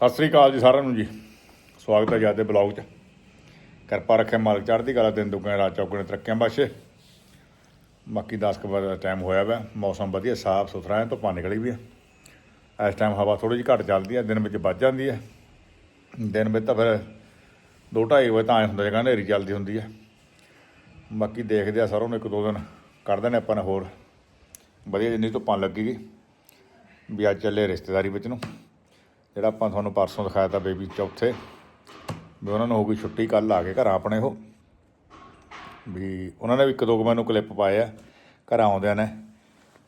ਸਤਿ ਸ੍ਰੀ ਅਕਾਲ ਜੀ ਸਾਰਿਆਂ ਨੂੰ ਜੀ। ਸਵਾਗਤ ਹੈ ਜਿਆਦੇ ਬਲੌਗ 'ਚ। ਕਿਰਪਾ ਰੱਖੇ ਮਾਲਕ ਚੜ੍ਹਦੀ ਕਲਾ ਦਿਨ ਦੁਗਣੇ ਰਾਤ ਚੌਗਣੇ ਤਰੱਕੀਆਂ ਬਾਸ਼ੇ ਬਾਕੀ 10 ਕੁ ਵਜੇ ਦਾ ਟਾਈਮ ਹੋਇਆ ਵਾ, ਮੌਸਮ ਵਧੀਆ, ਸਾਫ਼ ਸੁਥਰਾ ਹੈ, ਧੁੱਪਾਂ ਨਿਕਲੀ ਵੀ ਹੈ ਇਸ ਟਾਈਮ ਹਵਾ ਥੋੜੀ ਜਿਹੀ ਘੱਟ ਚੱਲਦੀ ਹੈ ਦਿਨ ਵਿੱਚ ਵੱਜ ਜਾਂਦੀ ਹੈ ਦਿਨ ਵਿੱਚ ਤਾਂ ਫਿਰ 2:30 ਵਜੇ ਤਾਂ ਐ ਹੁੰਦਾ ਜਗਾ ਹਨੇਰੀ ਚੱਲਦੀ ਹੁੰਦੀ ਹੈ ਬਾਕੀ ਦੇਖਦੇ ਆ ਸਰੋਂ ਨੂੰ ਇੱਕ ਦੋ ਦਿਨ ਕੱਢ ਦੇਣੇ ਆਪਾਂ ਨੇ ਹੋਰ। ਵਧੀਆ ਜਿੰਨੀ ਧੁੱਪਾਂ ਲੱਗੇਗੀ ਵੀ ਅੱਜ ਚੱਲੇ ਰਿਸ਼ਤੇਦਾਰੀ ਵਿੱਚ ਨੂੰ। ਜਿਹੜਾ ਆਪਾਂ ਤੁਹਾਨੂੰ ਪਰਸੋਂ ਦਿਖਾਇਆ ਤਾਂ ਬੇਬੀ ਚੌਥੇ, ਵੀ ਉਹਨਾਂ ਨੂੰ ਹੋ ਗਈ ਛੁੱਟੀ ਕੱਲ ਆ ਕੇ ਘਰ ਆਪਣੇ ਉਹ। ਵੀ ਉਹਨਾਂ ਨੇ ਵੀ ਇੱਕ ਦੋ ਕੁ ਮੈਨੂੰ ਕਲਿੱਪ ਪਾਏ ਆ, ਘਰ ਆਉਂਦਿਆਂ ਨੇ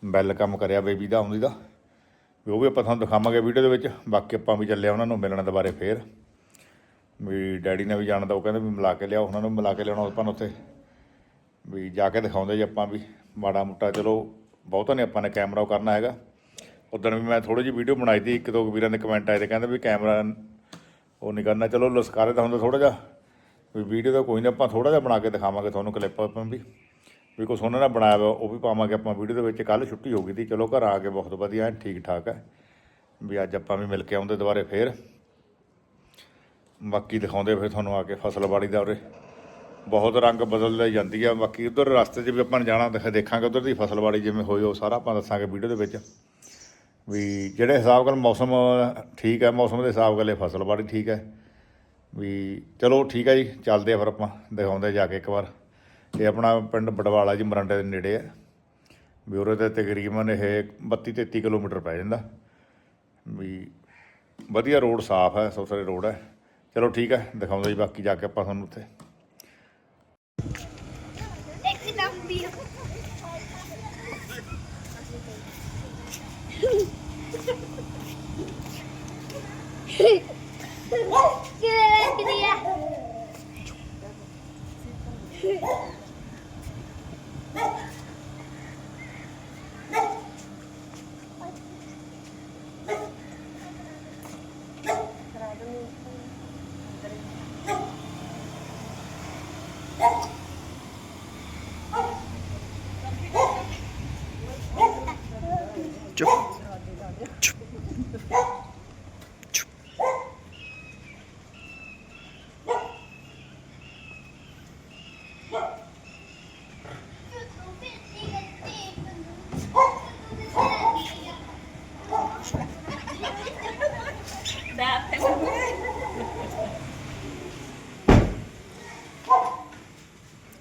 ਬੈਲ ਕੰਮ ਕਰਿਆ ਬੇਬੀ ਦਾ, ਆਉਂਦੀ ਦਾ। ਵੀ ਉਹ ਵੀ ਆਪਾਂ ਤੁਹਾਨੂੰ ਦਿਖਾਵਾਂਗੇ ਵੀਡੀਓ ਦੇ ਵਿੱਚ, ਬਾਕੀ ਆਪਾਂ ਵੀ ਚੱਲੇ ਉਹਨਾਂ ਨੂੰ ਮਿਲਣ ਦੁਬਾਰੇ ਫੇਰ। ਵੀ ਡੈਡੀ ਨੇ ਵੀ ਜਾਣਾ ਤਾਂ ਉਹ ਕਹਿੰਦੇ ਵੀ ਮਿਲਾ ਕੇ ਲਿਆਓ, ਉਹਨਾਂ ਨੂੰ ਮਿਲਾ ਕੇ ਲਿਆਉਣਾ ਆਪਾਂ ਨੂੰ ਉੱਥੇ। ਵੀ ਜਾ ਕੇ ਦਿਖਾਉਂਦੇ ਜੀ ਆਪਾਂ ਵੀ, ਮਾੜਾ ਮੋਟਾ ਚਲੋ, ਬਹੁਤਾ ਨਹੀਂ ਆਪਾਂ ਨੇ ਕੈਮਰਾ ਉਹ ਕਰਨਾ ਹੈਗਾ। ਉਦੋਂ ਵੀ ਮੈਂ ਥੋੜੀ ਜਿਹੀ ਵੀਡੀਓ ਬਣਾਈ ਤੀ ਇੱਕ ਦੋ ਕੁ ਵੀਰਾਂ ਦੇ ਕਮੈਂਟ ਆਏ ਤੇ ਕਹਿੰਦੇ ਵੀ ਕੈਮਰਾ ਉਹ ਨਹੀਂ ਕਰਨਾ, ਚਲੋ ਲਸਕਾਰੇ ਤਾਂ ਹੁੰਦਾ ਥੋੜਾ ਜਿਹਾ, ਵੀ ਵੀਡੀਓ ਦਾ ਕੋਈ ਨਹੀਂ ਆਪਾਂ ਥੋੜਾ ਜਿਹਾ ਬਣਾ ਕੇ ਦਿਖਾਵਾਂਗੇ ਤੁਹਾਨੂੰ ਕਲਿੱਪ ਆਪਾਂ ਵੀ। ਵੀ ਕੁਛ ਉਹਨਾਂ ਨੇ ਬਣਾਇਆ ਵਾ ਉਹ ਵੀ ਪਾਵਾਂਗੇ ਆਪਾਂ ਵੀਡੀਓ ਦੇ ਵਿੱਚ ਕੱਲ ਛੁੱਟੀ ਹੋ ਗਈ ਤੀ ਚਲੋ ਘਰ ਆ ਕੇ ਬਹੁਤ ਵਧੀਆ, ਠੀਕ ਠਾਕ ਹੈ। ਵੀ ਅੱਜ ਆਪਾਂ ਵੀ ਮਿਲ ਕੇ ਆਉਂਦੇ ਦੁਬਾਰੇ ਫੇਰ। ਬਾਕੀ ਦਿਖਾਉਂਦੇ ਫਿਰ ਤੁਹਾਨੂੰ ਆ ਕੇ ਫਸਲਬਾੜੀ ਦਾ ਉਰੇ। ਬਹੁਤ ਰੰਗ ਬਦਲਦੀ ਜਾਂਦੀ ਆ, ਬਾਕੀ ਉਧਰ ਰਸਤੇ 'ਚ ਵੀ ਆਪਾਂ ਨੇ ਜਾਣਾ ਦੇਖਾਂਗੇ ਉਧਰ ਦੀ ਫਸਲਬਾੜੀ ਜਿਵੇਂ ਹੋਈ, ਉਹ ਸਾਰਾ ਆਪਾਂ ਦੱਸਾਂਗੇ ਵੀਡੀਓ ਦੇ ਵਿੱਚ। ਵੀ ਜਿਹੜੇ ਹਿਸਾਬ ਨਾਲ ਮੌਸਮ ਠੀਕ ਹੈ, ਮੌਸਮ ਦੇ ਹਿਸਾਬ ਨਾਲ ਇਹ ਫਸਲਬਾੜੀ ਠੀਕ ਹੈ। ਵੀ ਚਲੋ ਠੀਕ ਹੈ ਜੀ, ਚੱਲਦੇ ਆ ਫਿਰ ਆਪਾਂ, ਦਿਖਾਉਂਦੇ ਜਾ ਕੇ ਇੱਕ ਵਾਰ। ਇਹ ਆਪਣਾ ਪਿੰਡ ਬਟਵਾਲਾ ਜੀ, ਮਰਾਂਡੇ ਦੇ ਨੇੜੇ ਹੈ। ਵੀ ਉਰੇ ਤੇ ਤਕਰੀਬਨ ਇਹ 32 33 ਕਿਲੋਮੀਟਰ ਪੈ ਜਾਂਦਾ। ਵੀ ਵਧੀਆ ਰੋਡ ਸਾਫ਼ ਹੈ ਸੁਥਰੇ ਰੋਡ ਹੈ। ਚਲੋ ਠੀਕ ਹੈ, ਦਿਖਾਉਂਦੇ ਜੀ, ਬਾਕੀ ਜਾ ਕੇ ਆਪਾਂ ਤੁਹਾਨੂੰ ਉੱਥੇ। Quería.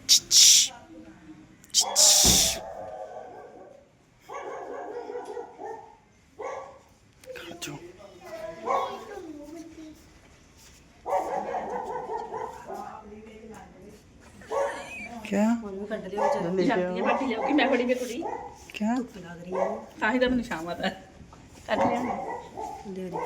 Çiç. Çiç. Karton. ਕਿਆ ਉਹਨੂੰ ਕੱਢ ਲਿਓ ਜਦ ਜਾਂਦੀ ਹੈ ਬਾਟੀ ਲਿਆਉਗੀ ਮੈਂ ਬੜੀ ਬੇਕੁੜੀ ਕਿਆ ਧੁੱਪ ਲੱਗ ਰਹੀ ਹੈ ਤਾਂ ਹੀ ਤਾਂ ਮੈਨੂੰ ਸ਼ਾਮ ਆਦਾ ਕੱਢ ਲਿਆ ਲੈ ਰਹੀ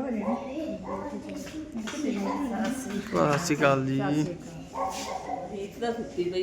ਲੈਣੇ ਸਤਿ ਸ਼੍ਰੀ ਅਕਾਲ ਜੀ ਇੱਕ ਤਾਂ ਸੁੱਤੀ ਪਈ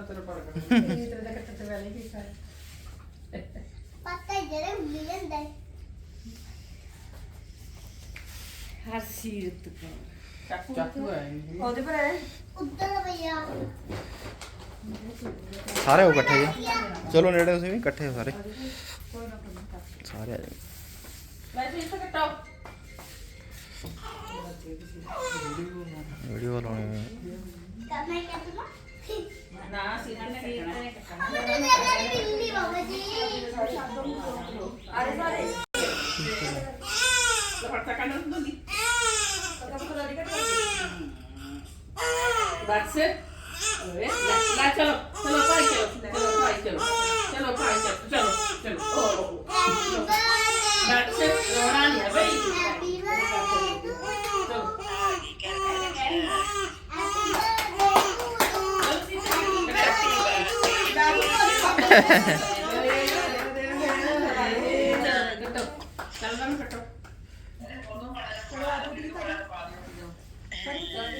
ਸਾਰੇ ਹੋ ਇਕੱਠੇ ਜੀ। ਚਲੋ ਨੇੜੇ ਤੁਸੀਂ ਵੀ ਇਕੱਠੇ ਸਾਰੇ। ਸਾਰੇ ਆ ਜਾਓ। ਮੈਂ ਇਸ ਤੇ ਟੌਪ ਵੀਡੀਓ ਲਾਉਣੀ ਹੈ। ਕਰਨਾ ਕਿਆ ਤੁਮਾ Sí, sí, sí.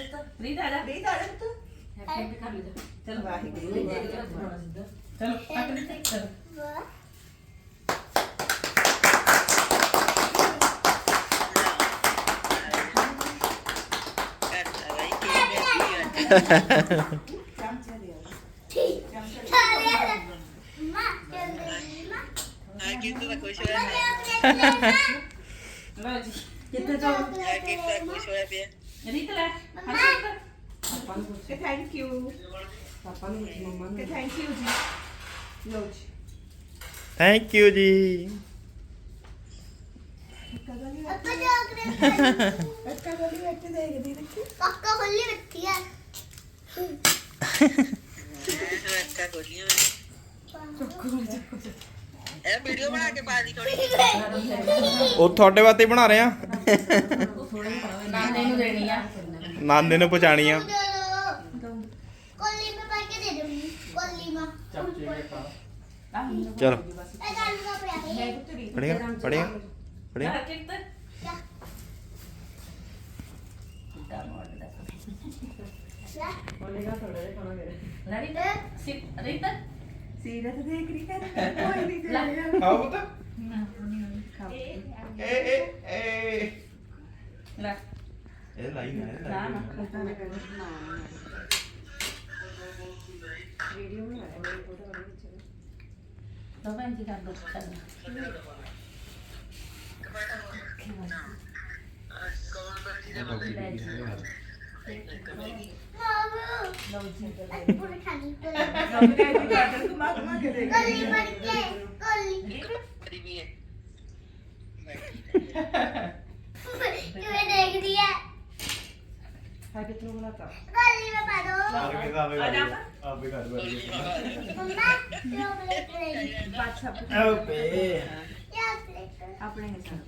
ਰੀਤ ਆ ਜਾ ਰੀਤ ਆ ਜਾ ਤੂੰ ਹੈਪੀ ਕਰ ਲੈ ਚਲ ਵਾਹਿਗੁਰੂ ਚਲੋ ਕੱਟ ਦੇ ਚਲੋ ਲਓ ਜੀ ਕਿੱਥੇ ਜਾਓ ਰੀਤ ਲੈ। ਹੱਥ ਥੈਂਕ ਯੂ ਪਾਪਾ ਨੂੰ ਮੰਮਾ ਨੂੰ ਥੈਂਕ ਯੂ ਜੀ ਲਓ ਜੀ ਥੈਂਕ ਯੂ ਜੀ ਅੱਕਾ ਗੋਲੀ ਵਿੱਚ ਦੇਖਦੀ ਰੱਖੀ ਪੱਕਾ ਖੋਲੀ ਰੱਖੀ ਹੈ ਵੀਡੀਓ ਬਣਾ ਕੇ ਪਾ ਦੀ ਥੋੜੀ ਉਹ ਤੁਹਾਡੇ ਵਾਸਤੇ ਹੀ ਬਣਾ ਰਹੇ ਆ ਨੂੰ ਆ। ਨਾਨੇ ਨੇ ਪਹੁੰਚਾਣੀ ਕੋਲੀ ਮੈਂ ਪਾ ਕੇ ਦੇ ਦੂੰਗੀ ਕੋਲੀ ਮਾਂ ਚਲੋ। ਇਹ ਗੱਲ ਦਾ ਪਿਆ ਹੈ ਪੜਿਆ ਪੜਿਆ ਪੜਿਆ ਸੀਰਤ ਦੇਖ ਰਹੀ ਹੈ ਕੋਈ ਨਹੀਂ ਦੇਖ ਆਓ ਪੁੱਤ। ਇਹ ਇਹ ਇਹ। ਲੈ। ਇਹ ਲਾਈ ਨਾ ਇਹ ਨਾ ਨਾ ਵੀਡੀਓ ਬਣਾ ਰਿਹਾ ਫੋਟੋ ਬਣਾ ਵਿੱਚ ਦੋ ਭੈਣ ਜੀ ਕਰ ਦੋ ਚੱਲ मामू ਲਓ ਜੀ पूरी खानी कोली ਰੱਬ ਨੇ ਇਹ ਗਾਰਡਨ ਘੁਮਾ ਘੁਮਾ ਕੇ ਦੇਖ कोली बन के कोली ਵੀ ਹੈ तुम्हें देख दिया ਹੈ ਕਿਤਨੋਂ ਬਣਾਤਾ कोली में पा दो ਆਪੇ ਆਪੇ ਕਰ मम्मा चॉकलेट रहेगी ਬਾਦਸ਼ਾਹ ਓਪੇ क्या चॉकलेट ਆਪਣੇ ਹਿਸਾਬ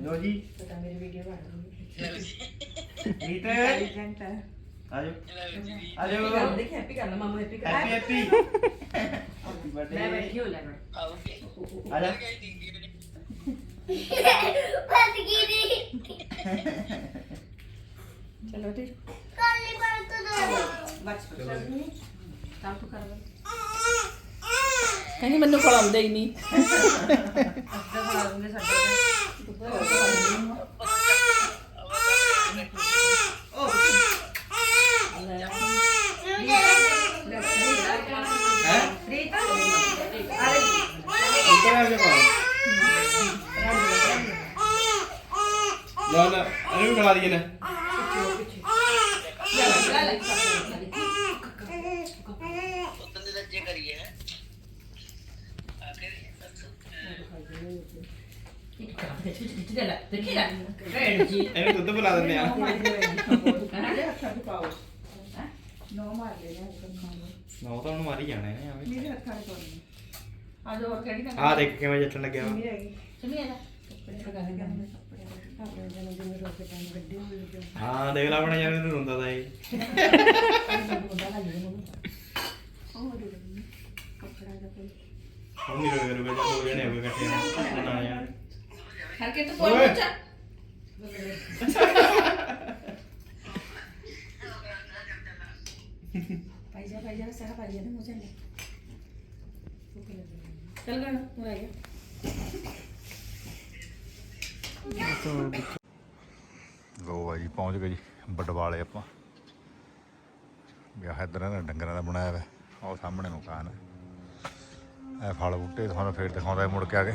ਲੋ ਜੀ ਪਤਾ ਮੇਰੀ ਵੀਡੀਓ ਬਣ ਰਹੀ ਨੀਤ ਹੈ ਇੰਟੈਲੀਜੈਂਟ ਹੈ ਆਜੋ ਹੈਪੀ ਆਜੋ ਕਰ ਦੇਖ ਹੈਪੀ ਕਰ ਲਾ ਮਾਮੂ ਹੈਪੀ ਕਰ ਹੈਪੀ ਹੈਪੀ ਹੈਪੀ ਮੈਂ ਬਰਥਡੇ ਬੈਠੀ ਹੋ ਲੈ ਆਉਗੇ ਫਸ ਗਈ ਦੀ ਚਲੋ ਠੀਕ। ਕੱਲੀ ਪਰ ਤੋ ਦੋ। ਬਚ ਪਛੜ ਨਹੀਂ ਤਾਂ ਤੂੰ ਕਰ ਕਹਿੰਦੀ ਮੈਨੂੰ ਖੜਾਉਂਦੇ ਹੀ ਨਹੀਂ। ਅੱਧਾ ਖੜਾ ਦੂੰਗੇ ਸਾਡੇ ਤੇ ਦੁੱਧ ਅਰੇ ਵੀ ਖਲਾ ਦਈਏ ਨਾ ਉਦੋਂ ਦੇ ਲੱਜੇ ਕਰੀਏ ਹੈ ਆਖਿਰ ਆਪਣੇ ਜਨਮ ਦਿਨ ਰੋਕੇ ਟਾਈਮ ਗੱਡੀ ਹੋਈ ਜੋ ਹਾਂ ਦੇਖ ਲੈ ਆਪਣਾ ਯਾਰ ਇਹਨੂੰ ਰੋਂਦਾ ਤਾਂ ਇਹ। ਉਹ ਦੇ ਦੇ ਕੱਪੜਾ ਦਾ ਕੋਈ ਹੁਣ ਨਹੀਂ ਰੋਏ ਰੋਏ ਦੋ ਜਣੇ ਹੋ ਗਏ ਇਕੱਠੇ ਨਾ ਨਾ ਯਾਰ ਹਰ ਕੇ ਤੂੰ ਓਏ। ਪੁੱਛਾ। ਸਾਰਾ ਭਾਈ ਜਾ ਮੁਝੇ ਲੈ ਚੱਲ। ਗਣ ਤੂੰ ਰਹਿ ਗਿਆ ਲੋ ਬਾਈ, ਪਹੁੰਚ ਗਏ ਜੀ, ਬਟਵਾਲੇ ਆਪਾਂ। ਵਿਆਹ ਇਧਰ ਨਾ ਡੰਗਰਾਂ ਦਾ ਬਣਾਇਆ ਵਾ ਉਹ ਸਾਹਮਣੇ ਮਕਾਨ ਹੈ ਇਹ ਫਲ ਬੂਟੇ ਤੁਹਾਨੂੰ ਫੇਰ ਦਿਖਾਉਂਦਾ ਮੁੜ ਕੇ ਆ ਕੇ।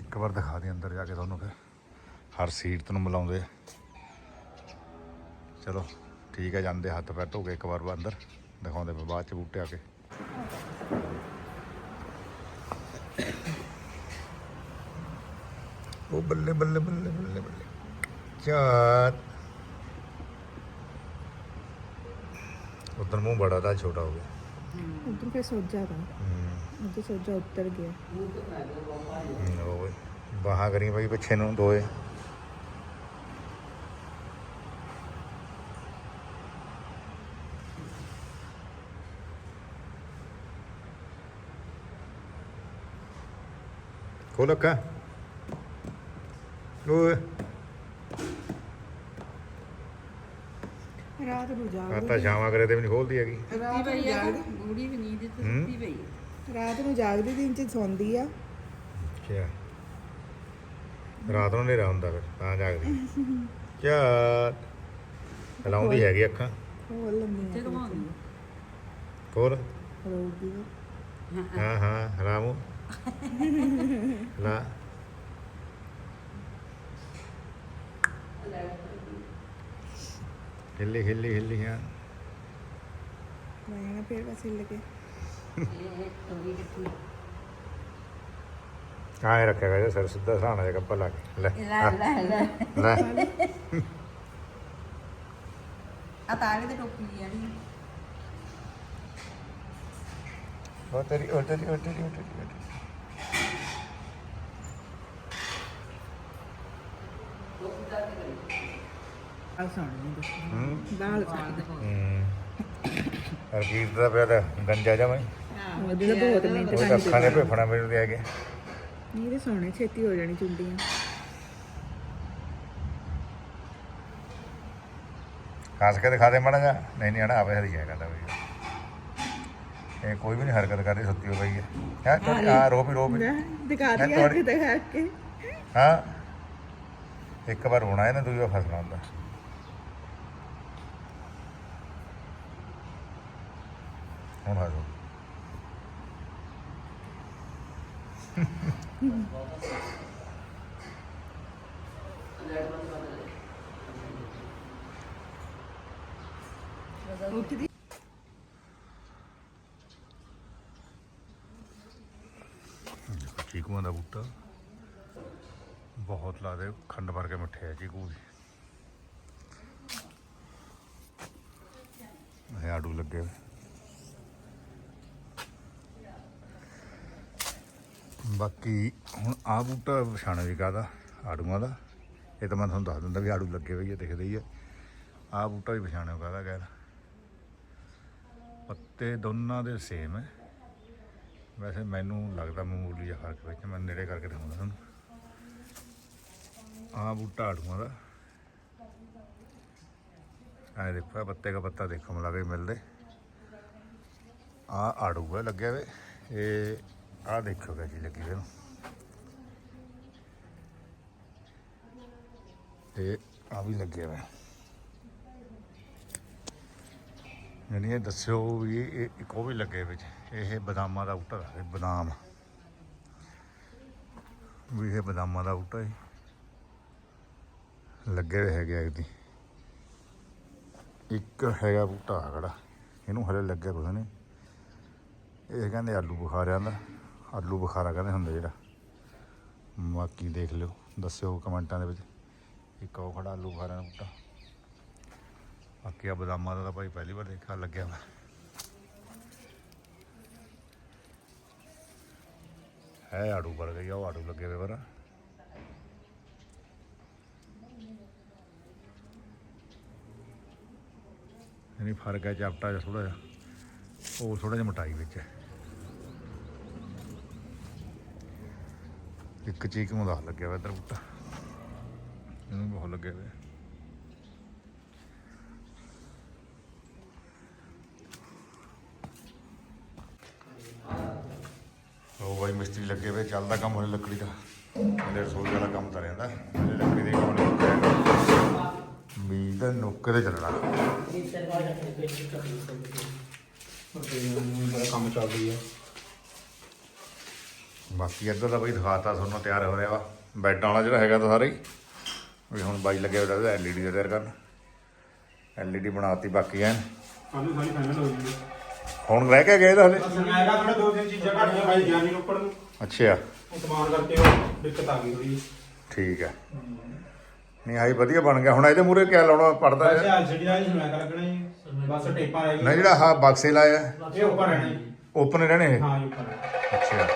ਇੱਕ ਵਾਰ ਦਿਖਾ ਦੇ ਅੰਦਰ ਜਾ ਕੇ ਤੁਹਾਨੂੰ ਫਿਰ। ਹਰ ਸੀਟ ਨੂੰ ਮਿਲਾਉਂਦੇ ਆ। ਚਲੋ, ਠੀਕ ਹੈ ਜਾਂਦੇ ਹੱਥ ਪੈਰ ਧੋ ਕੇ ਇੱਕ ਵਾਰ ਅੰਦਰ। ਦਿਖਾਉਂਦੇ ਪਏ ਬਾਅਦ ਚ ਬੂਟੇ ਆ ਕੇ। ਉਹ ਬੱਲੇ ਬੱਲੇ ਬੱਲੇ ਬੱਲੇ ਬੱਲੇ। ਚਾਰ। ਉਧਰ ਮੂੰਹ ਬੜਾ ਤਾਂ ਛੋਟਾ ਹੋ ਗਿਆ। ਉਧਰ ਫੇ ਸੋਜਾ ਦਾ ਉਧਰ ਸੋਜਾ ਉੱਤਰ ਗਿਆ। ਬਾਹਾਂ ਕਰੀ ਬਈ ਪਿੱਛੇ ਨੂੰ ਦੋਏ। ਅੱਖਾਂ। ਓਏ। ਰਾਤ ਨੂੰ ਜਾਗ ਆ ਤਾਂ ਸ਼ਾਮਾਂ ਕਰੇ ਤੇ ਵੀ ਨਹੀਂ ਖੋਲਦੀ ਹੈਗੀ। ਰਾਤ ਨੂੰ ਜਾਗਦੀ ਬੂੜੀ ਵੀ ਨੀਂਦ ਤੇ ਹੂੰ? ਸੁੱਤੀ ਪਈ ਹੈ। ਰਾਤ ਨੂੰ ਜਾਗਦੀ ਦਿਨ ਚ ਸੌਂਦੀ ਆ। ਕਿਆ ਰਾਤ ਨੂੰ ਹਨੇਰਾ ਹੁੰਦਾ ਫਿਰ ਤਾਂ ਜਾਗਦੀ। ਕਿਆ ਹਲਾਉਂਦੀ ਹੈਗੀ ਅੱਖਾਂ। ਖੋਲ ਤੇ ਘਮਾਉਂਦੀ ਖੋਲ। ਰੋਗੀ ਹਾਂ ਹਾਂ ਹਲਾਮੂ ਲਾ। ਹਿੱਲੀ ਹਿੱਲੀ ਹਿੱਲੀ ਹਾਂ ਮੈਂ ਨਾ ਫੇਰ ਬਸ ਹਿੱਲ ਕੇ। ਆਏ ਰੱਖੇਗਾ ਜੇ ਸਰ ਸਿੱਧਾ ਸਹਾਣਾ ਜਿਹਾ ਕੱਪਾ ਲਾ ਕੇ। ਲੈ ਲੈ ਲੈ ਲੈ। ਲੈ। ਆ ਤਾਰੇ ਤੇ ਟੋਪੀ ਆ ਉਹ ਤੇਰੀ ਉਹ ਤੇਰੀ ਉਹ ਤੇਰੀ, ਉਹ ਤੇਰੀ ਆ ਸੌਣੀ ਹੂੰ। ਦਾਲ ਸੌਣੀ ਹੂੰ। ਹਰਕੀਤ ਦਾ ਪਿਆ ਤਾਂ ਗੰਜਾ ਜਮਾਈ ਉਹਦੇ ਤਾਂ ਬਹੁਤ ਮਿਹਨਤ ਉਹ ਤਾਂ ਅੱਖਾਂ ਦੇ ਭੇਫਣਾ ਮੈਨੂੰ ਦੇ ਗਿਆ ਨਹੀਂ ਤੇ ਸੋਹਣੇ ਛੇਤੀ ਹੋ ਜਾਣੀ ਚੁੰਡੀਆਂ। ਖਾਸ ਕੇ ਦਿਖਾ ਦੇ ਮਾੜਾ ਜਾ ਨਹੀਂ ਨਹੀਂ ਆਣਾ ਆਵੇ ਹਰੀ ਜਾਏਗਾ ਤਾਂ ਬਈ। ਇਹ ਕੋਈ ਵੀ ਨਹੀਂ ਹਰਕਤ ਕਰਦੀ ਸੁੱਤੀ ਹੋ। ਪਈ ਹੈ ਹੈ ਤੁਹਾਡੀ ਆ ਰੋ ਵੀ ਰੋ ਵੀ। ਦਿਖਾ ਦਿਆ ਕਿ ਦਿਖਾ ਕੇ ਹਾਂ। ਇੱਕ ਵਾਰ ਹੋਣਾ ਹੈ ਨਾ ਦੂਜੀ ਵਾਰ ਫਸਣਾ ਹੁੰਦਾ। ਹੁਣ ਆ ਜਾਓ। ਉੱਠਦੀ ਚੀਕੂਆਂ ਦਾ ਬੂਟਾ। ਬਹੁਤ ਲਾਦੇ, ਖੰਡ ਵਰਗੇ ਮਿੱਠੇ ਆ ਚੀਕੂ ਵੀ। ਇਹ ਆੜੂ ਲੱਗੇ ਬਾਕੀ ਹੁਣ ਆ ਬੂਟਾ ਵਿਛਾਣਾ ਵੀ ਕਾਹਦਾ? ਆੜੂਆਂ ਦਾ। ਇਹ ਤਾਂ ਮੈਂ ਤੁਹਾਨੂੰ ਦੱਸ ਦਿੰਦਾ ਵੀ ਆੜੂ ਲੱਗੇ ਹੋਏ ਆ, ਦਿਖਦੇ ਹੀ ਆ। ਆ ਬੂਟਾ ਵੀ ਵਿਛਾਣਾ ਕਾਹਦਾ ਗੈਰ ਪੱਤੇ ਦੋਨਾਂ ਦੇ ਸੇਮ ਹੈ ਵੈਸੇ ਮੈਨੂੰ ਲੱਗਦਾ ਮਾਮੂਲੀ ਜਿਹਾ ਫ਼ਰਕ ਵਿੱਚ, ਮੈਂ ਨੇੜੇ ਕਰਕੇ ਦਿਖਾਉਂਦਾ ਤੁਹਾਨੂੰ। ਆਹ ਬੂਟਾ ਆੜੂਆਂ ਦਾ। ਆਹ ਦੇਖੋ ਪੱਤੇ ਦਾ ਪੱਤਾ ਦੇਖੋ ਮਿਲਾ ਕੇ ਮਿਲਦੇ। ਆ ਆੜੂ ਹੈ ਲੱਗਿਆ ਵੇ। ਇਹ ਆਹ ਦੇਖੋ ਕਿਆ ਚੀਜ਼ ਲੱਗੀ ਵੇ ਤੇ ਆ ਵੀ ਲੱਗਿਆ ਵੇ ਯਾਨੀ ਇਹ ਦੱਸਿਓ ਵੀ ਇਹ ਇੱਕ ਉਹ ਵੀ ਲੱਗੇ ਵਿੱਚ, ਇਹ ਬਦਾਮਾਂ ਦਾ ਬੂਟਾ ਹੈ ਬਦਾਮ। ਵੀ ਇਹ ਬਦਾਮਾਂ ਦਾ ਬੂਟਾ ਹੈ ਲੱਗੇ ਹੋਏ ਹੈਗੇ ਆ ਇਹਦੀ। ਇੱਕ ਹੈਗਾ ਬੂਟਾ ਖੜਾ ਇਹਨੂੰ ਹਲੇ ਲੱਗਿਆ ਕੁਛ ਨਹੀਂ ਇਹ ਕਹਿੰਦੇ ਆਲੂ ਬੁਖਾਰਿਆਂ ਦਾ ਆਲੂ ਬੁਖਾਰਾ ਕਹਿੰਦੇ ਹੁੰਦਾ ਜਿਹੜਾ। ਬਾਕੀ ਦੇਖ ਲਿਓ, ਦੱਸਿਓ ਕਮੈਂਟਾਂ ਦੇ ਵਿੱਚ। ਇੱਕ ਉਹ ਖੜਾ ਆਲੂ ਬੁਖਾਰਾ ਦਾ ਬੂਟਾ। ਬਾਕੀ ਆ ਬਦਾਮਾਂ ਦਾ ਤਾਂ ਭਾਈ ਪਹਿਲੀ ਵਾਰ ਦੇਖਿਆ, ਲੱਗਿਆ ਵਾ ਹੈ ਆੜੂ ਵਰ ਗਈ ਉਹ ਆੜੂ ਲੱਗੇ ਹੋਏ ਵਰ। ਇਹਨੀ ਫ਼ਰਕ ਹੈ, ਚਪਟਾ ਜਿਹਾ ਥੋੜਾ ਜਿਹਾ। ਉਹ ਥੋੜਾ ਜਿਹਾ ਮਟਾਈ ਵਿੱਚ ਹੈ। ਇੱਕ ਚੀਕ ਨੂੰ ਦਾ ਲੱਗਿਆ ਵਾ ਇੱਧਰ ਬੂਟਾ? ਇਹਨੂੰ ਬਹੁਤ ਲੱਗੇ ਹੋਏ ਉਹ ਬਾਈ ਮਿਸਤਰੀ ਲੱਗੇ ਹੋਏ ਚੱਲਦਾ ਕੰਮ ਹੋਣੇ ਲੱਕੜੀ ਦਾ। ਮੇਰੇ ਰਸੋਈ ਵਾਲਾ ਕੰਮ ਤਾਂ ਰਹਿੰਦਾ। ਮੇਰੇ ਲੱਕੜੀ ਦੇ ਕੰਮ ਨਹੀਂ ਮੀਂਹ ਦਾ ਨੁੱਕੇ ਤੇ ਚੱਲਣਾ। ਕੰਮ ਚੱਲ ਹੈ ਬਾਕੀ ਇੱਧਰ ਦਾ ਬਾਈ ਦਿਖਾਤਾ ਤੁਹਾਨੂੰ ਤਿਆਰ ਹੋ ਰਿਹਾ ਵਾ। ਬੈੱਡਾਂ ਵਾਲਾ ਜਿਹੜਾ ਹੈਗਾ ਤਾਂ ਸਾਰਾ ਹੀ। ਵੀ ਹੁਣ ਬਾਈ ਲੱਗੇ ਹੋਇਆ ਐਲਈਡੀ ਦਾ ਤਿਆਰ ਕਰਨ। ਐਲਈਡੀ ਬਣਾਤੀ ਬਾਕੀ ਐਨ। ਕੱਲ ਸਾਰੀ ਫਾਈਨਲ ਹੋ ਜੂਗੀ ਹੁਣ ਰਹਿ ਕੇ ਗਏ ਤਾਂ ਹਲੇ? ਬਸ ਮੈਂ ਕਹਾ ਥੋੜਾ ਦੋ ਤਿੰਨ ਚੀਜ਼ਾਂ ਘੱਟ ਗਈਆਂ ਬਾਈ ਗਿਆ ਨਹੀਂ ਰੋਪੜ ਨੂੰ। ਅੱਛਾ। ਉਹ ਸਮਾਨ ਕਰਕੇ ਉਹ ਦਿੱਕਤ ਆ ਗਈ ਥੋੜੀ ਠੀਕ ਹੈ ਨਹੀਂ ਆਈ ਵਧੀਆ ਬਣ ਗਿਆ। ਹੁਣ ਇਹਦੇ ਮੂਰੇ ਕਿਆ ਲਾਉਣਾ ਪੜਦਾ ਬਸ ਐਲਸੀਡੀ ਦਾ ਹੀ ਸਮੈਕ ਲੱਗਣਾ ਜੀ ਬਸ ਟੇਪਾਂ ਨਹੀਂ ਗਈਆਂ ਜਿਹੜਾ ਆਹ ਬਕਸੇ ਲਾਇਆ। ਇਹ ਉੱਪਰ ਰਹਿਣਾ ਜੀ। ਓਪਨ ਰਹਿਣੇ ਇਹ? ਹਾਂ ਜੀ ਉੱਪਰ। ਅੱਛਾ।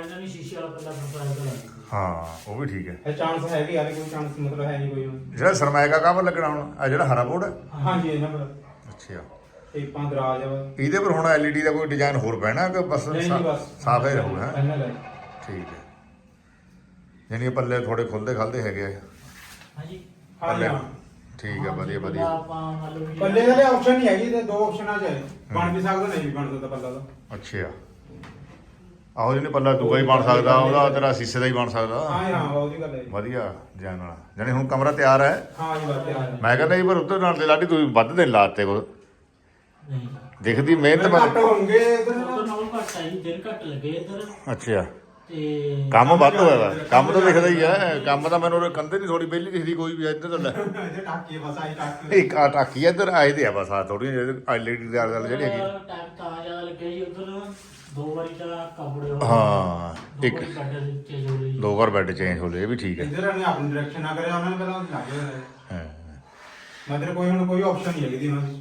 ਇਹਨਾਂ ਨੇ ਸ਼ੀਸ਼ੇ ਵਾਲਾ ਪੱਲਾ ਕੰਪਾਇਰ ਕਰਾ ਹਾਂ ਉਹ ਵੀ ਠੀਕ ਹੈ। ਇਹ ਚਾਂਸ ਹੈਗੇ ਯਾਰ ਕੋਈ ਚਾਂਸ ਮਤਲਬ ਹੈ ਨਹੀਂ ਕੋਈ ਜਿਹੜਾ ਸਰਮਾਇਕਾ ਕਾਬਰ ਲੱਗਣਾ ਹੁਣ ਆ ਜਿਹੜਾ ਹਰਾ ਬੋਰਡ ਹੈ? ਹਾਂਜੀ ਇਹਨਾਂ ਪਰ ਅੱਛਾ। ਟੇਪਾਂ ਦਰਾਜ ਆ ਇਹਦੇ ਪਰ ਹੁਣ LED ਦਾ ਕੋਈ ਡਿਜ਼ਾਈਨ ਹੋਰ ਪੈਣਾ ਕਿ ਬਸ ਨਹੀਂ ਜੀ ਸਾ- ਬਸ। ਸਾਫ਼ ਹੀ ਰਹੂਗਾ ਹੈਂ? ਠੀਕ ਹੈ। ਯਾਨੀ ਇਹ ਪੱਲੇ ਥੋੜੇ ਖੁੱਲਦੇ ਖਲਦੇ ਹੈਗੇ ਆ। ਹਾਂਜੀ। ਹਾਂ ਠੀਕ ਹੈ ਵਧੀਆ ਵਧੀਆ। ਆਪਾਂ ਵੀ ਪੱਲੇ ਦਾ ਆਪਸ਼ਨ ਨਹੀਂ ਹੈਗੀ ਤੇ ਦੋ ਆਪਸ਼ਨਾਂ ਚ ਹੈ ਬਣ ਵੀ ਸਕਦਾ ਨਹੀਂ ਵੀ ਬਣ ਸਕਦਾ ਪੱਲਾ ਦਾ ਅੱਛਾ। ਆਹੋ ਜਿਹਨੇ ਪੱਲਾ ਦੂਆ ਹੀ ਬਣ ਸਕਦਾ ਉਹਦਾ ਤੇਰਾ ਸ਼ੀਸ਼ੇ ਦਾ ਹੀ ਬਣ ਹਾਂ ਸਕਦਾ। ਜੀ, ਹਾਂ ਉਹਦੀ ਗੱਲ ਹੈ ਜੀ। ਵਧੀਆ ਡਿਜ਼ਾਈਨ ਵਾਲਾ। ਯਾਨੀ ਹੁਣ ਕਮਰਾ ਤਿਆਰ ਹੈ? ਹਾਂ ਜੀ ਬਸ ਤਿਆਰ ਹੈ। ਮੈਂ ਕਹਿੰਦਾ ਜੀ ਪਰ ਉੱਧਰ ਨਾਲ ਦੇ ਲਾਡੀ ਤੁਸੀਂ ਵੱਧ ਦਿਨ ਲਾਤੇ ਕੋ ਨਹੀਂ। ਦਿਖਦੀ ਮਿਹਨਤ ਘੱਟ ਮੈਂ ਹੋਣਗੇ ਇਧਰ। ਨਾਲ ਘੱਟ ਆ ਜੀ ਦਿਨ ਘੱਟ ਲੱਗੇ ਇੱਧਰ। ਅੱਛਾ। ਤੇ ਕੰਮ ਵੱਧ ਹੋਇਆ ਵਾ। ਕੰਮ ਤਾਂ ਦਿਖਦਾ ਹੀ ਹੈ। ਕੰਮ ਤਾਂ ਮੈਨੂੰ ਉਰੇ ਕੰਧੇ ਨਹੀਂ ਥੋੜੀ ਪਹਿਲੀ ਦਿਖਦੀ ਕੋਈ ਵੀ ਇੱਧਰ ਤਾਂ ਲੈ ਇਹਦੇ ਟਾਕੀ ਬਸ ਆਈ ਟਾਕੀ ਇੱਕ ਆ ਟਾਕੀ ਇੱਧਰ ਆਏ ਦੇ ਆ ਬਸ ਆ ਜਿਹੜੇ ਐਲਈਡੀ ਦੇ ਆਲੇ ਦੁਆਲੇ ਜਿਹੜੀ ਹੈਗੀ। ਟਾਈਮ ਤਾਂ ਜ਼ਿਆਦਾ ਲੱਗਿਆ ਜੀ ਉੱਧਰ। ਦੋ ਵਾਰੀ ਤਾਂ ਕੱਪੜੇ ਹੋ ਹਾਂ ਇੱਕ ਕੱਢ ਦਿੱਤੇ ਦੋ ਵਾਰ ਬੈੱਡ ਚੇਂਜ ਹੋ ਲਏ ਇਹ ਵੀ ਠੀਕ ਹੈ। ਇੱਧਰ ਨੇ ਆਪਣੀ ਡਾਇਰੈਕਸ਼ਨ ਨਾ ਕਰਿਆ ਉਹਨਾਂ ਨੇ ਪਹਿਲਾਂ ਲੱਗੇ ਨੇ ਹਾਂ। ਮਤਲਬ ਕੋਈ ਹੁਣ ਕੋਈ ਆਪਸ਼ਨ ਨਹੀਂ ਹੈਗੀ ਦੀ ਉਹਨਾਂ ਦੀ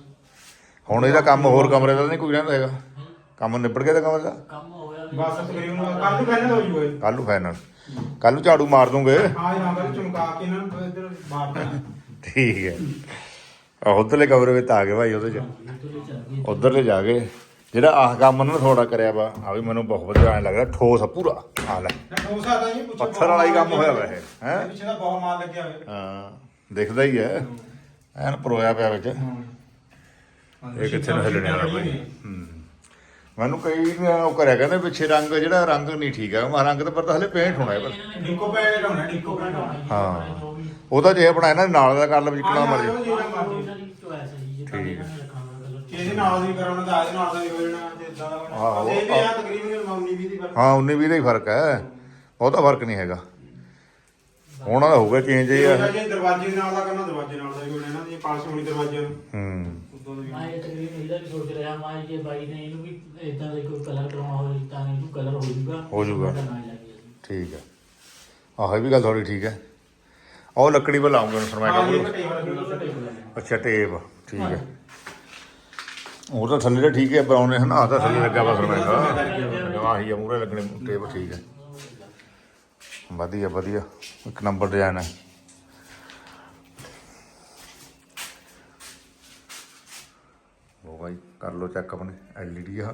ਹੁਣ ਇਹਦਾ ਕੰਮ ਹੋਰ ਕਮਰੇ ਦਾ ਨਹੀਂ ਕੋਈ ਰਹਿੰਦਾ ਹੈਗਾ। ਕੰਮ ਨਿਬੜ ਗਿਆ ਤਾਂ ਕਮਰੇ ਦਾ? ਕੰਮ ਹੋਇਆ ਵੀ ਬਸ ਤਕਰੀਬਨ ਕੱਲ ਨੂੰ ਫਾਈਨਲ ਹੋ ਜੂਗਾ। ਕੱਲ ਨੂੰ ਫਾਈਨਲ ਕੱਲ ਨੂੰ ਝਾੜੂ ਮਾਰ ਦੂੰਗੇ। ਹਾਂ ਜੀ, ਹਾਂ ਕੱਲ ਚਮਕਾ ਕੇ ਇਹਨਾਂ ਨੂੰ ਇੱਧਰ ਬਾਹਰ ਦੇਣਾ ਠੀਕ ਹੈ। ਆ ਉਧਰਲੇ ਕਮਰੇ ਵਿੱਚ ਆ ਗਏ ਭਾਈ ਉਹਦੇ ਚ। ਉਧਰਲੇ ਜਾ ਕੇ ਜਿਹੜਾ ਆਹ ਕੰਮ ਉਹਨਾਂ ਨੇ ਥੋੜਾ ਕਰਿਆ ਵਾ ਆ ਵੀ ਮੈਨੂੰ ਬਹੁਤ ਵਧੀਆ ਐਂ ਲੱਗਦਾ ਠੋਸ ਆ ਪੂਰਾ ਆ ਲੈ ਹੋ ਸਕਦਾ ਜੀ ਪੁੱਛੋ ਪੱਥਰ ਵਾਲਾ ਹੀ ਕੰਮ ਹੋਇਆ ਵਾ ਇਹ ਹੈ ਪਿੱਛੇ ਦਾ ਬਹੁਤ ਮਾਲ ਲੱਗਿਆ ਹੋਇਆ ਹਾਂ ਦਿਖਦਾ ਹੀ ਹੈ ਐਨ ਪਰੋਇਆ ਪਿਆ ਵਿੱਚ ਇਹ ਕਿੱਥੇ ਨੂੰ ਹਿੱਲਣੇ ਵਾਲਾ ਭਾਈ ਹੂੰ ਮੈਨੂੰ ਕਈ ਨੇ ਉਹ ਕਰਿਆ ਕਹਿੰਦੇ ਪਿੱਛੇ ਰੰਗ ਜਿਹੜਾ ਰੰਗ ਨਹੀਂ ਠੀਕ ਹੈ ਮੈਂ ਰੰਗ ਤੇ ਪਰ ਤਾਂ ਹਲੇ ਪੇਂਟ ਹੋਣਾ ਹੈ ਬਸ ਡਿੱਕੋ ਪੈ ਲਾਉਣਾ ਡਿੱਕੋ ਪੈ ਲਾਉਣਾ ਹਾਂ ਉਹਦਾ ਜੇ ਬਣਾਇਆ ਨਾ ਨਾਲ ਦਾ ਕਰ ਲਓ ਜਿੱਕਣਾ ਮਰਜ਼ੀ ਇਹਨਾਂ ਚੋਇਸ ਹੈ ਇਹਦੇ ਨਾਲ ਦੀ ਕਰਾਉਣਾ ਤਾਂ ਇਹਦੇ ਨਾਲ ਦਾ ਵੀ ਹੋ ਜਾਣਾ ਜੇ ਇਦਾਂ ਦਾ ਆਹੋ। ਬਣਾ ਇਹਦੇ ਆ ਤਕਰੀਬਨ 19 20 ਦੀ ਫ਼ਰਕ। ਹਾਂ 19 20 ਦਾ ਹੀ ਫ਼ਰਕ ਹੈ। ਬਹੁਤਾ ਫ਼ਰਕ ਨਹੀਂ ਹੈਗਾ। ਉਹਨਾਂ ਦਾ ਹੋਊਗਾ ਚੇਂਜ ਇਹ ਆ। ਜੇ ਦਰਵਾਜ਼ੇ ਦੇ ਨਾਲ ਦਾ ਕਰਨਾ ਦਰਵਾਜ਼ੇ ਨਾਲ ਦਾ ਹੀ ਹੋਣਾ ਇਹਨਾਂ ਦੀ ਪਾਸ ਹੋਣੀ ਦਰਵਾਜ਼ੇ ਨੂੰ। ਹੂੰ। ਉਦੋਂ ਦਾ ਵੀ ਮੈਂ ਇਹ ਤਕਰੀਬਨ ਇਹਦਾ ਵੀ ਸੋਚ ਰਿਹਾ ਮੈਂ ਜੇ ਬਾਈ ਨੇ ਇਹਨੂੰ ਵੀ ਇਦਾਂ ਦਾ ਕੋਈ ਕਲਰ ਕਰਾਉਣਾ ਹੋਵੇ ਤਾਂ ਇਹਨੂੰ ਕਲਰ ਹੋ ਜਾਊਗਾ। ਹੋ ਜਾਊਗਾ। ਤਾਂ ਨਾਲ ਲੱਗੇ ਜੀ। ਠੀਕ ਹੈ। ਆਹ ਇਹ ਵੀ ਗੱਲ ਥੋੜੀ ਠੀਕ ਹੈ। ਉਹ ਲੱਕੜੀ ਵੱਲ ਆਉਂਗੇ ਹੁਣ ਸਰਮਾਇਕਾ ਹਾਂ ਇਹ ਕੋਲ ਘਟੇ ਵਾਲਾ ਜਿਹੜਾ ਟੇਬਲ ਹੈ ਅੱਛਾ ਟੇਪ ਠੀਕ ਹੈ। ਉਹ ਤਾਂ ਥੱਲੇ ਤਾਂ ਠੀਕ ਹੈ ਬਰਾਉਨ ਨੇ ਹਨਾ ਤਾਂ ਥੱਲੇ ਲੱਗਾ ਵਾ ਸਰਮਾਇਕਾ ਆਹੀ ਆ ਮੂਰੇ ਲੱਗਣੇ ਟੇਪ ਠੀਕ ਹੈ। ਵਧੀਆ ਵਧੀਆ ਇੱਕ ਨੰਬਰ ਡਿਜ਼ਾਈਨ ਹੈ। ਉਹ ਭਾਈ ਕਰ ਲਓ ਚੈੱਕ ਆਪਣੇ ਐਲਈਡੀ ਆ।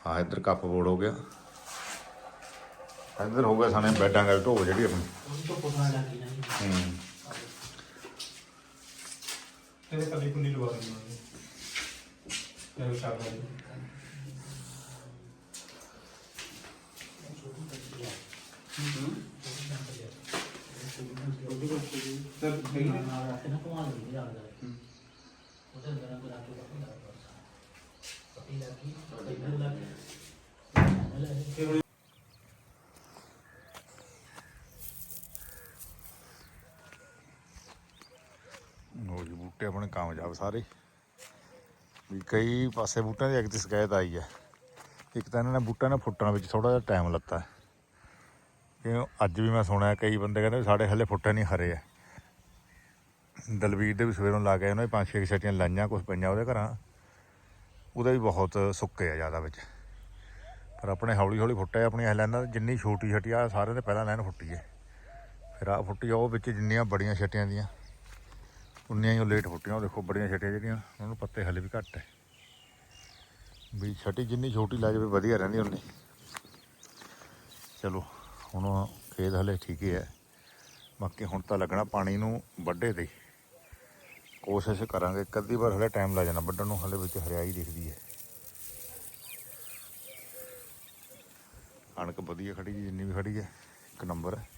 ਆ ਇੱਧਰ ਕੱਪ ਬੋਰਡ ਹੋ ਗਿਆ। ਇੱਧਰ ਹੋ ਗਿਆ ਸਾਨੇ ਬੈਡਾਂ ਗੱਲ ਢੋ ਜਿਹੜੀ ਆਪਣੀ। ਉਹਨੂੰ ਤੋਂ ਪੁੱਛਣਾ ਲੱਗੀ ਨਾ ਜੀ। ਹੂੰ। ਇਹਦੇ ਕੱਲੀ ਕੁੰਡੀ ਲਵਾ ਦਿੰਦੇ। ਹਾਂ ਇਹ ਹੋ ਜੀ ਬੂਟੇ ਆਪਣੇ ਕਾਮਯਾਬ ਸਾਰੇ। ਵੀ ਕਈ ਪਾਸੇ ਬੂਟਿਆਂ ਦੀ ਐਕਤੀ ਸ਼ਿਕਾਇਤ ਆਈ ਹੈ। ਇੱਕ ਤਾਂ ਇਹਨਾਂ ਨੇ ਬੂਟਿਆਂ ਨੇ ਫੁੱਟਣ ਵਿੱਚ ਥੋੜਾ ਜਿਹਾ ਟਾਈਮ ਲੱਤਾ। ਹੈ ਅੱਜ ਵੀ ਮੈਂ ਸੁਣਿਆ ਕਈ ਬੰਦੇ ਕਹਿੰਦੇ ਵੀ ਸਾਡੇ ਹਲੇ ਫੁੱਟੇ ਨਹੀਂ, ਹਰੇ ਆ। ਦਲਵੀਰ ਦੇ ਵੀ ਸਵੇਰੋਂ ਲਾ ਕੇ ਉਹਨਾਂ ਦੇ ਪੰਜ ਛੇ ਛਟੀਆਂ ਲਾਈਆਂ ਕੁਝ ਪਈਆਂ ਉਹਦੇ ਘਰਾਂ। ਉਹਦੇ ਵੀ ਬਹੁਤ ਸੁੱਕੇ ਆ ਜ਼ਿਆਦਾ ਵਿੱਚ। ਪਰ ਆਪਣੇ ਹੌਲੀ ਹੌਲੀ ਫੁੱਟੇ ਆਪਣੀ ਹਲੈਨਾਂ ਜਿੰਨੀ ਛੋਟੀ ਛਟੀ ਆ, ਸਾਰਿਆਂ ਦੇ ਪਹਿਲਾਂ ਲੈਣ ਫੁੱਟੀ ਹੈ। ਫਿਰ ਆ ਫੁੱਟੀ ਆ, ਉਹ ਵਿੱਚ ਜਿੰਨੀਆਂ ਬੜੀਆਂ ਛਟੀਆਂ ਦੀਆਂ। ਉਨੀਆਂ ਹੀ ਉਹ ਲੇਟ ਫੁੱਟੀਆਂ ਉਹ ਦੇਖੋ ਬੜੀਆਂ ਛਟੀਆਂ ਜਿਹੜੀਆਂ, ਉਹਨਾਂ ਨੂੰ ਪੱਤੇ ਹਲੇ ਵੀ ਘੱਟ ਹੈ। ਵੀ ਛਟੀ ਜਿੰਨੀ ਛੋਟੀ ਲਾ ਜਾਵੇ ਵਧੀਆ ਰਹਿੰਦੀ ਉਨੀ। ਚਲੋ, ਹੁਣ ਖੇਤ ਹਲੇ ਠੀਕ ਹੀ ਹੈ। ਬਾਕੀ ਹੁਣ ਤਾਂ ਲੱਗਣਾ ਪਾਣੀ ਨੂੰ ਵੱਡੇ ਤੇ। ਕੋਸ਼ਿਸ਼ ਕਰਾਂਗੇ, ਇੱਕ ਅੱਧੀ ਵਾਰ ਹਲੇ ਟਾਈਮ ਲੱਗ ਜਾਣਾ ਵੱਢਣ ਨੂੰ, ਹਲੇ ਵਿੱਚ ਹਰਿਆਈ ਦਿਖਦੀ ਹੈ। ਕਣਕ ਵਧੀਆ ਖੜੀ ਜੀ, ਜਿੰਨੀ ਵੀ ਖੜੀ ਹੈ, ਇੱਕ ਨੰਬਰ ਹੈ।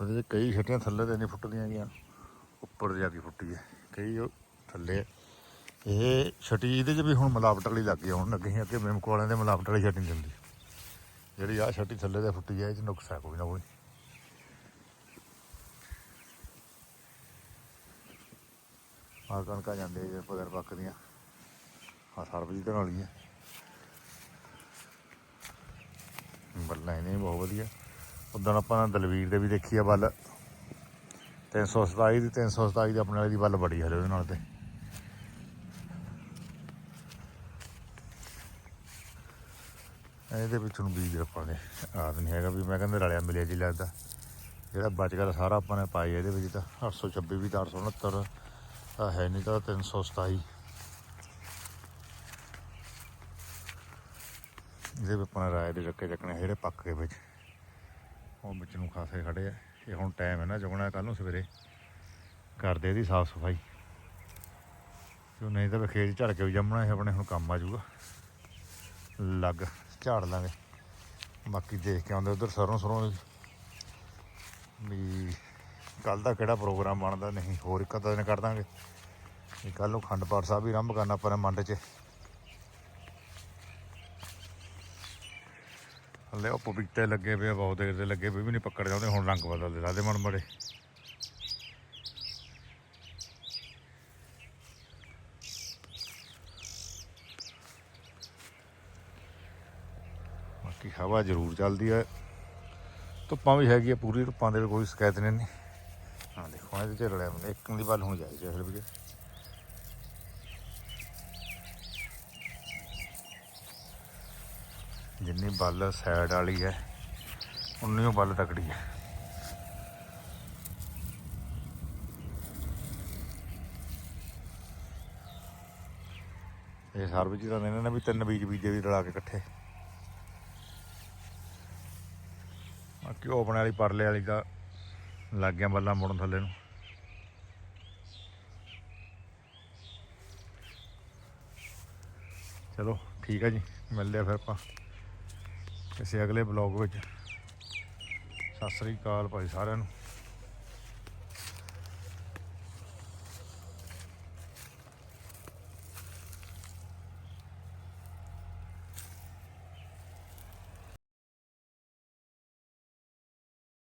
ਉਹਦੇ 'ਚ ਕਈ ਛਟੀਆਂ ਥੱਲੇ ਤੇ ਨਹੀਂ ਫੁੱਟਦੀਆਂ ਗੀਆਂ ਉੱਪਰ ਜਾ ਕੇ ਫੁੱਟੀ ਹੈ। ਕਈ ਉਹ ਥੱਲੇ। ਇਹ ਛਟੀ ਇਹਦੇ 'ਚ ਵੀ ਹੁਣ ਮਿਲਾਵਟ ਵਾਲੀ ਲੱਗ ਗਈ, ਹੁਣ ਅੱਗੇ ਅੱਗੇ ਮਿਮਕੋ ਵਾਲਿਆਂ ਦੇ ਮਿਲਾਵਟ ਵਾਲੀ ਛਟੀ ਨਹੀਂ ਦਿੰਦੀ ਜਿਹੜੀ ਆ ਛਟੀ ਥੱਲੇ ਤੇ ਫੁੱਟੀ ਹੈ, ਇਹ 'ਚ ਨੁਕਸ ਹੈ ਕੋਈ ਨਾ ਕੋਈ। ਆ ਕਣਕਾਂ ਜਾਂਦੇ ਜੇ ਪਗਰ ਪੱਕਦੀਆਂ। ਆ ਸਰਬਜੀਤ ਹੀ ਹੈ। ਬੱਲਾ ਇਹਨੇ ਵੀ ਬਹੁਤ ਵਧੀਆ। ਉਦੋਂ ਆਪਾਂ ਦਲਵੀਰ ਦੇ ਵੀ ਦੇਖੀ ਆ ਬੱਲ 327 ਦੀ 327 ਦੀ ਆਪਣੇ ਵਾਲੀ ਦੀ ਬੱਲ ਬੜੀ ਹਲੇ ਉਹਦੇ ਨਾਲ ਤੇ। ਇਹਦੇ ਵਿੱਚ ਨੂੰ ਬੀਜ ਆਪਾਂ ਨੇ ਆਦ ਨਹੀਂ ਹੈਗਾ ਵੀ ਮੈਂ ਕਹਿੰਦਾ ਰਲਿਆ ਮਿਲਿਆ ਜੀ ਲੱਗਦਾ। ਜਿਹੜਾ ਬਚ ਗਿਆ ਸਾਰਾ ਆਪਾਂ ਨੇ ਪਾਈ ਇਹਦੇ ਵਿੱਚ ਤਾਂ 826 ਵੀ ਤਾਂ 869 ਤਾਂ ਹੈ ਨਹੀਂ ਤਾਂ 327 ਇਹਦੇ ਵਿੱਚ ਆਪਾਂ ਰਾਏ ਦੇ ਚੱਕੇ ਚੱਕਣੇ ਜਿਹੜੇ ਪੱਕ ਗਏ ਵਿੱਚ। ਉਹ ਵਿੱਚ ਨੂੰ ਖਾਸੇ ਖੜੇ ਆ। ਇਹ ਹੁਣ ਟਾਈਮ ਹੈ ਨਾ ਚੁਗਣਾ ਕੱਲ ਨੂੰ ਸਵੇਰੇ ਕਰਦੇ ਇਹਦੀ ਸਾਫ਼ ਸਫ਼ਾਈ। ਕਿਉਂ ਨਹੀਂ ਤਾਂ ਫਿਰ ਖੇਤ ਝੜ ਕੇ ਵੀ ਜੰਮਣਾ ਇਹ ਆਪਣੇ ਹੁਣ ਕੰਮ ਆ ਜਾਊਗਾ। ਲੱਗ ਝਾੜ ਲਾਂਗੇ। ਬਾਕੀ ਦੇਖ ਕੇ ਆਉਂਦੇ ਉਧਰ ਸਰੋਂ ਸਰੋਂ ਵੀ ਕੱਲ ਦਾ ਕਿਹੜਾ ਪ੍ਰੋਗਰਾਮ ਬਣਦਾ, ਨਹੀਂ ਹੋਰ ਇੱਕ ਅੱਧਾ ਦਿਨ ਕਰ ਦਾਂਗੇ। ਵੀ ਕੱਲ ਨੂੰ ਖੰਡ ਪਾਠ ਸਾਹਿਬ ਵੀ ਆਰੰਭ ਕਰਨਾ ਆਪਾਂ ਨੇ ਮੰਡ 'ਚ। ਹਲੇ ਉਹ ਪਪੀਤੇ ਲੱਗੇ ਪਏ ਆ, ਬਹੁਤ ਦੇਰ ਦੇ ਲੱਗੇ ਪਏ ਵੀ ਨਹੀਂ ਪੱਕੜ ਜਾਂਦੇ ਹੁਣ ਰੰਗ ਬਦਲਦੇ ਰਾਦੇ ਮਨ ਬੜੇ ਬਾਕੀ ਹਵਾ ਜ਼ਰੂਰ ਚੱਲਦੀ ਹੈ ਧੁੱਪਾਂ ਵੀ ਹੈਗੀ ਆ ਪੂਰੀ ਧੁੱਪਾਂ ਦੇ ਕੋਈ ਸ਼ਿਕਾਇਤ ਨਹੀਂ। ਨਹੀਂ ਦੇਖੋ ਇਹਦੇ ਚ ਰਲਿਆ ਬੰਦਾ ਇੱਕ ਦੀ ਵੱਲ ਹੁਣ ਜਾਈ ਜੇ ਵੀ। ਜਿੰਨੀ ਬੱਲ ਸਾਈਡ ਵਾਲੀ ਹੈ, ਉਨੀ ਉਹ ਬੱਲ ਤਕੜੀ ਹੈ। ਇਹ ਸਰਬਜੀਤ ਦਾ ਇਹਨਾਂ ਨੇ ਵੀ ਤਿੰਨ ਬੀਜ ਬੀਜੇ ਵੀ ਰਲਾ ਕੇ ਇਕੱਠੇ। ਬਾਕੀ ਉਹ ਆਪਣੇ ਵਾਲੀ ਪਰਲੇ ਵਾਲੀ ਦਾ ਲੱਗ ਗਿਆ ਬੱਲਾਂ ਮੁੜਨ ਥੱਲੇ ਨੂੰ। ਚਲੋ, ਠੀਕ ਹੈ ਜੀ, ਮਿਲਦੇ ਆ ਫਿਰ ਆਪਾਂ। ਕਿਸੇ ਅਗਲੇ ਬਲੌਗ ਵਿੱਚ। ਸਤਿ ਸ੍ਰੀ ਅਕਾਲ ਭਾਈ ਸਾਰਿਆਂ ਨੂੰ।